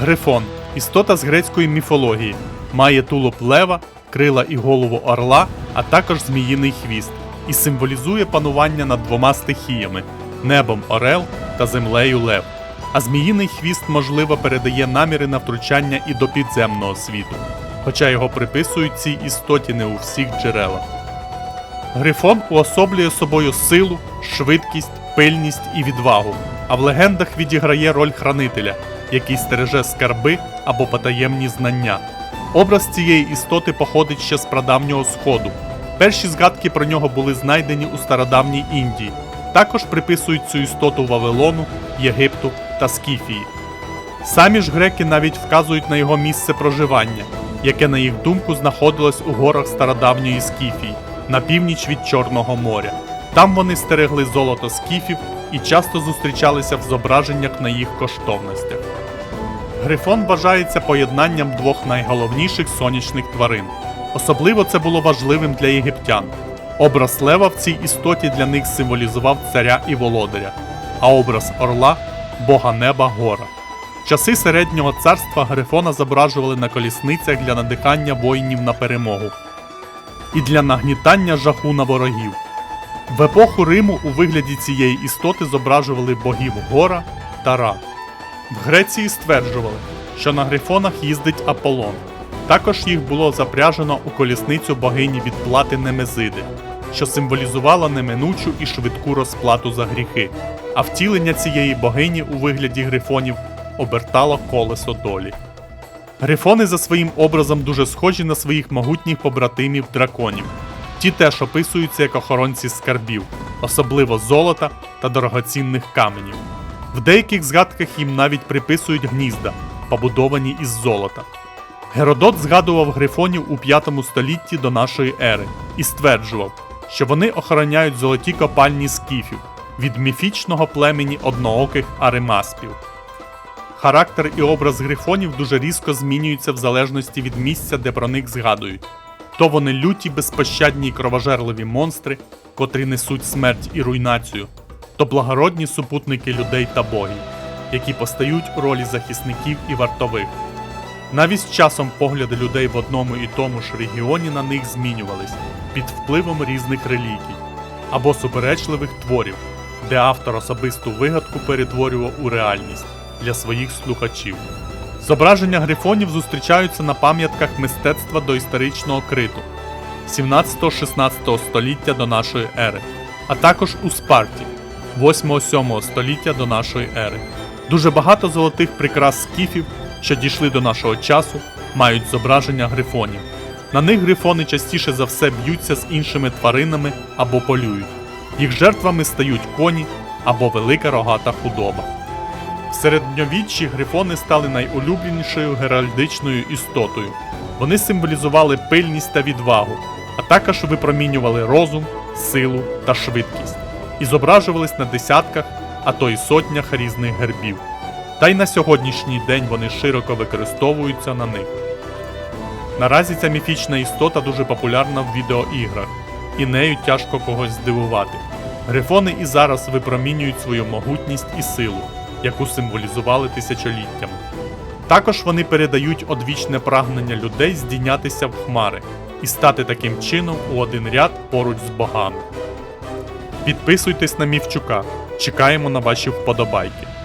Грифон істота з грецької міфології. Має тулуб лева, крила і голову орла, а також зміїний хвіст, і символізує панування над двома стихіями небом орел та землею лев. А зміїний хвіст, можливо, передає наміри на втручання і до підземного світу, хоча його приписують цій істоті не у всіх джерелах. Грифон уособлює собою силу, швидкість, пильність і відвагу, а в легендах відіграє роль хранителя, який стереже скарби або потаємні знання. Образ цієї істоти походить ще з прадавнього сходу. Перші згадки про нього були знайдені у стародавній Індії. Також приписують цю істоту Вавилону, Єгипту та Скіфії. Самі ж греки навіть вказують на його місце проживання, яке, на їх думку, знаходилось у горах стародавньої Скіфії, на північ від Чорного моря. Там вони стерегли золото скіфів і часто зустрічалися в зображеннях на їх коштовностях. Грифон вважається поєднанням двох найголовніших сонячних тварин. Особливо це було важливим для єгиптян. Образ лева в цій істоті для них символізував царя і володаря, а образ орла бога неба гора. Часи середнього царства Грифона зображували на колісницях для надихання воїнів на перемогу і для нагнітання жаху на ворогів. В епоху Риму у вигляді цієї істоти зображували богів Гора та Ра. В Греції стверджували, що на грифонах їздить Аполлон. Також їх було запряжено у колісницю богині відплати Немезиди, що символізувала неминучу і швидку розплату за гріхи, а втілення цієї богині у вигляді грифонів обертало колесо долі. Грифони за своїм образом дуже схожі на своїх могутніх побратимів драконів. Ті теж описуються як охоронці скарбів, особливо золота та дорогоцінних каменів. В деяких згадках їм навіть приписують гнізда, побудовані із золота. Геродот згадував грифонів у 5 столітті до нашої ери і стверджував, що вони охороняють золоті копальні скіфів від міфічного племені однооких аримаспів. Характер і образ грифонів дуже різко змінюються в залежності від місця, де про них згадують. То вони люті, безпощадні й кровожерливі монстри, котрі несуть смерть і руйнацію, то благородні супутники людей та богів, які постають у ролі захисників і вартових. Навіть з часом погляди людей в одному і тому ж регіоні на них змінювались під впливом різних релігій або суперечливих творів, де автор особисту вигадку перетворював у реальність для своїх слухачів. Зображення грифонів зустрічаються на пам'ятках мистецтва доісторичного криту 17-16 століття до нашої ери, а також у Спарті 8-7 століття до нашої ери. Дуже багато золотих прикрас скіфів, що дійшли до нашого часу, мають зображення грифонів. На них грифони частіше за все б'ються з іншими тваринами або полюють. Їх жертвами стають коні або велика рогата худоба. В середньовіччі грифони стали найулюбленішою геральдичною істотою. Вони символізували пильність та відвагу, а також випромінювали розум, силу та швидкість і зображувались на десятках, а то й сотнях різних гербів. Та й на сьогоднішній день вони широко використовуються на них. Наразі ця міфічна істота дуже популярна в відеоіграх, і нею тяжко когось здивувати. Грифони і зараз випромінюють свою могутність і силу, яку символізували тисячоліттями. Також вони передають одвічне прагнення людей здійнятися в хмари і стати таким чином у один ряд поруч з богами. Підписуйтесь на Мівчука, чекаємо на ваші вподобайки.